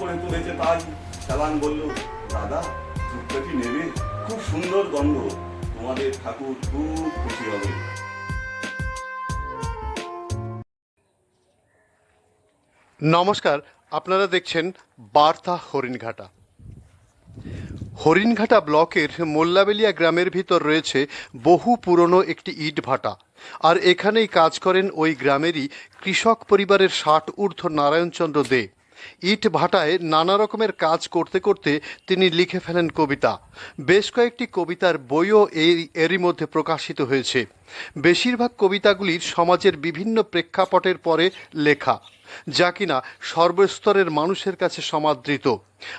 করে তুলেছে তাই। চালান বলল, দাদা নেবে? খুব সুন্দর গন্ধ। তোমাদের ঠাকুর খুব খুশি হবে। নমস্কার, আপনারা দেখছেন বার্তা হরিণঘাটা। হরিণঘাটা ব্লকের মোল্লাবেলিয়া গ্রামের ভিতর রয়েছে বহু পুরনো একটি ইট ভাটা। আর এখানেই কাজ করেন ওই গ্রামেরই কৃষক পরিবারের ষাট ঊর্ধ্ব নারায়ণচন্দ্র দে। ইট ভাটায় নানা রকমের কাজ করতে করতে তিনি লিখে ফেলেন কবিতা। বেশ কয়েকটি কবিতার বইও এই, এরই মধ্যে প্রকাশিত হয়েছে। বেশিরভাগ কবিতাগুলির সমাজের বিভিন্ন প্রেক্ষাপটের পরে লেখা, যা কিনা সর্বস্তরের মানুষের কাছে সমাদৃত।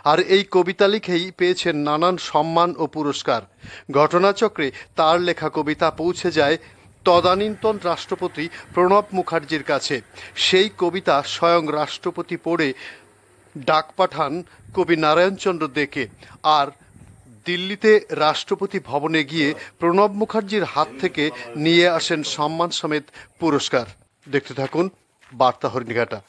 আর এই কবিতা লিখেই পেয়েছেন নানান সম্মান ও পুরস্কার। ঘটনাচক্রে তার লেখা কবিতা পৌঁছে যায় তদানীন্তন রাষ্ট্রপতি প্রণব মুখার্জির কাছে। সেই কবিতা স্বয়ং রাষ্ট্রপতি পড়ে ডাক পাঠান কবি নারায়ণচন্দ্র দেকে। আর দিল্লিতে রাষ্ট্রপতি ভবনে গিয়ে প্রণব মুখার্জির হাত থেকে নিয়ে আসেন সম্মান সমেত পুরস্কার। দেখতে থাকুন বার্তা হরিণঘাটা।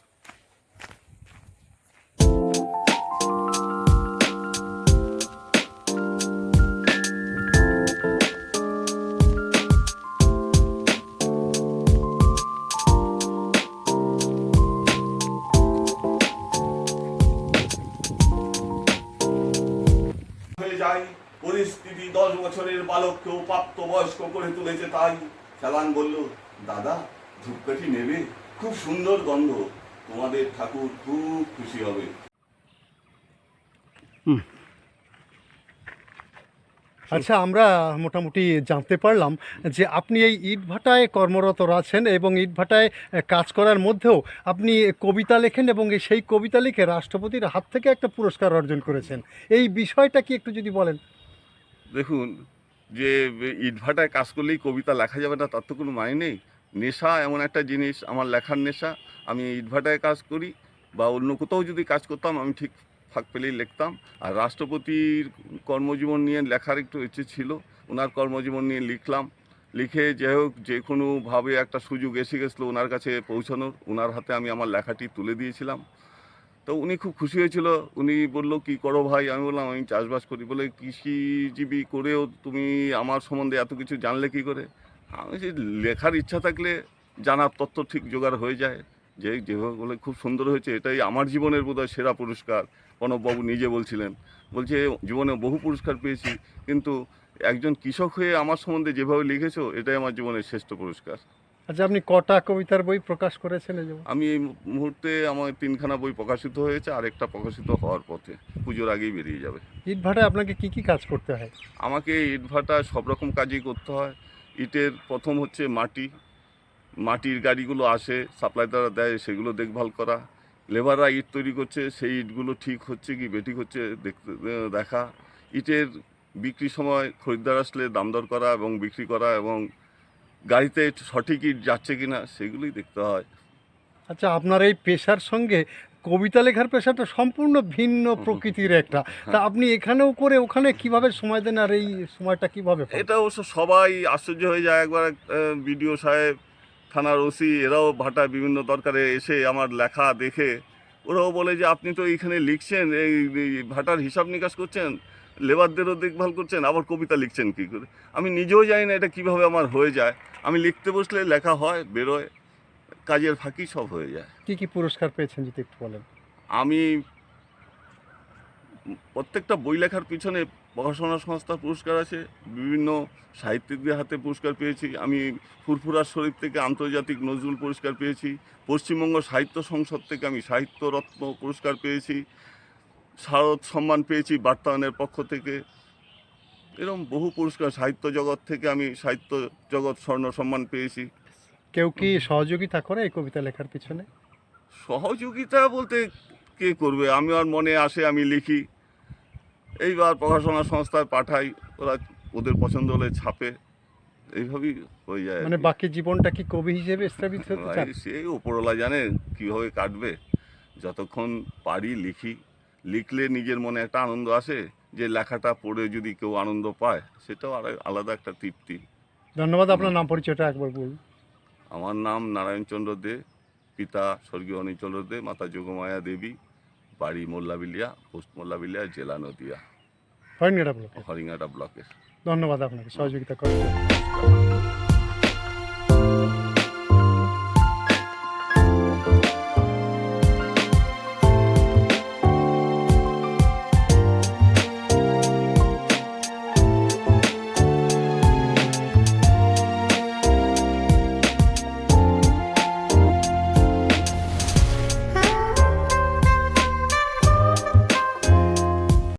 যায় পরিস্থিতি দশ বছরের বালককেও প্রাপ্ত বয়স্ক করে তুলেছে তাই। চালান বলল, দাদা, ধূপকাঠি নেবে? খুব সুন্দর গন্ধ। তোমাদের ঠাকুর খুব খুশি হবে। আচ্ছা আমরা মোটামুটি জানতে পারলাম যে আপনি এই ইট ভাটায় কর্মরত আছেন এবং ইট ভাটায় কাজ করার মধ্যেও আপনি কবিতা লেখেন এবং সেই কবিতা লিখে রাষ্ট্রপতির হাত থেকে একটা পুরস্কার অর্জন করেছেন। এই বিষয়টা কি একটু যদি বলেন? দেখুন যে ইটভাটায় কাজ করলেই কবিতা লেখা যাবে না তার তো কোনো মানে নেই। নেশা এমন একটা জিনিস আমার লেখার নেশা। আমি ইটভাটায় কাজ করি বা অন্য কোথাও যদি কাজ করতাম আমি ঠিক ফাঁক পেলেই লিখতাম। আর রাষ্ট্রপতির কর্মজীবন নিয়ে লেখার একটু ইচ্ছে ছিল ওনার কর্মজীবন নিয়ে লিখলাম। লিখে যে হোক, যে কোনোভাবে একটা সুযোগ এসে গেছিল ওনার কাছে পৌঁছানোর। ওনার হাতে আমি আমার লেখাটি তুলে দিয়েছিলাম। তো উনি খুব খুশি হয়েছিল। উনি বলল, কি করো ভাই? আমি বললাম, আমি চাষবাস করি। বলে, কৃষিজীবী করেও তুমি আমার সম্বন্ধে এত কিছু জানলে কি করে? আমি যে লেখার ইচ্ছা থাকলে জানার তথ্য ঠিক জোগাড় হয়ে যায়। যে, যেভাবে বলে, খুব সুন্দর হয়েছে। এটাই আমার জীবনের বোধহয় সেরা পুরস্কার। প্রণববাবু নিজে বলছিলেন বলছে জীবনে বহু পুরস্কার পেয়েছি কিন্তু একজন কৃষক হয়ে আমার সম্বন্ধে যেভাবে লিখেছো এটাই আমার জীবনের শ্রেষ্ঠ পুরস্কার। আচ্ছা আপনি কটা কবিতার বই প্রকাশ করেছেন আমি এই মুহূর্তে আমার তিনখানা বই প্রকাশিত হয়েছে আর একটা প্রকাশিত হওয়ার পথে পুজোর আগেই বেরিয়ে যাবে। ইট ভাটায় আপনাকে কি কি কাজ করতে হয়? আমাকে ইট ভাটা সব রকম কাজই করতে হয়। ইটের প্রথম হচ্ছে মাটি মাটির গাড়িগুলো আসে সাপ্লাই দ্বারা দেয় সেগুলো দেখভাল করা। লেবাররা ইট তৈরি করছে সেই ইটগুলো ঠিক হচ্ছে কি বেঠিক হচ্ছে দেখতে দেখা। ইটের বিক্রির সময় খরিদ্দার আসলে দাম দর করা এবং বিক্রি করা এবং গাড়িতে সঠিক ইট যাচ্ছে কি না সেগুলোই দেখতে হয়। আচ্ছা আপনার এই পেশার সঙ্গে কবিতা লেখার পেশাটা সম্পূর্ণ ভিন্ন প্রকৃতির একটা। তা আপনি এখানেও করে ওখানে কীভাবে সময় দেন আর এই সময়টা কীভাবে এটা অবশ্য সবাই আশ্চর্য হয়ে যায় একবার বিডিও সাহেব থানার ওসি এরাও ভাটা বিভিন্ন দরকারে এসে আমার লেখা দেখে ওরাও বলে যে আপনি তো এইখানে লিখছেন এই ভাটার হিসাব নিকাশ করছেন লেবারদেরও দেখভাল করছেন আবার কবিতা লিখছেন কী করে? আমি নিজেও জানি না এটা কীভাবে আমার হয়ে যায়। আমি লিখতে বসলে লেখা হয় বেরোয় কাজের ফাঁকি সব হয়ে যায়। কি কি পুরস্কার পেয়েছেন যদি একটু বলেন? আমি প্রত্যেকটা বই লেখার পিছনে প্রকাশনা সংস্থার পুরস্কার আছে বিভিন্ন সাহিত্যিকদের হাতে পুরস্কার পেয়েছি। আমি ফুরফুরা শরীফ থেকে আন্তর্জাতিক নজরুল পুরস্কার পেয়েছি পশ্চিমবঙ্গ সাহিত্য সংসদ থেকে আমি সাহিত্য রত্ন পুরস্কার পেয়েছি শারদ সম্মান পেয়েছি বার্তায়নের পক্ষ থেকে। এরকম বহু পুরস্কার সাহিত্য জগৎ থেকে আমি সাহিত্য জগৎ স্বর্ণ সম্মান পেয়েছি। কেউ কি সহযোগিতা করে এই কবিতা লেখার পিছনে? সহযোগিতা বলতে কে করবে? আমি আর মনে আসে আমি লিখি। এইবার প্রকাশনা সংস্থায় পাঠাই ওরা ওদের পছন্দ হলে ছাপে। এইভাবেই হয়ে যায় মানে বাকি জীবনটা কি কবি হিসেবে স্থাপিত হতে চান? সেই ওপরওয়ালা জানে কীভাবে কাটবে। যতক্ষণ পারি লিখি। লিখলে নিজের মনে একটা আনন্দ আসে যে লেখাটা পড়ে যদি কেউ আনন্দ পায় সেটাও আর আলাদা একটা তৃপ্তি। ধন্যবাদ আপনার নাম পরিচয়টা একবার বলুন। আমার নাম নারায়ণচন্দ্র দে পিতা স্বর্গীয় অনিচল দে মাতা যোগমায়া দেবী বাড়ি মোল্লাবিলিয়া পোস্ট মোল্লাবিলিয়া জেলা নদিয়া। হরিণঘাটা ব্লক হরিণঘাটা ব্লকের ধন্যবাদ আপনাকে সহযোগিতা করার জন্য।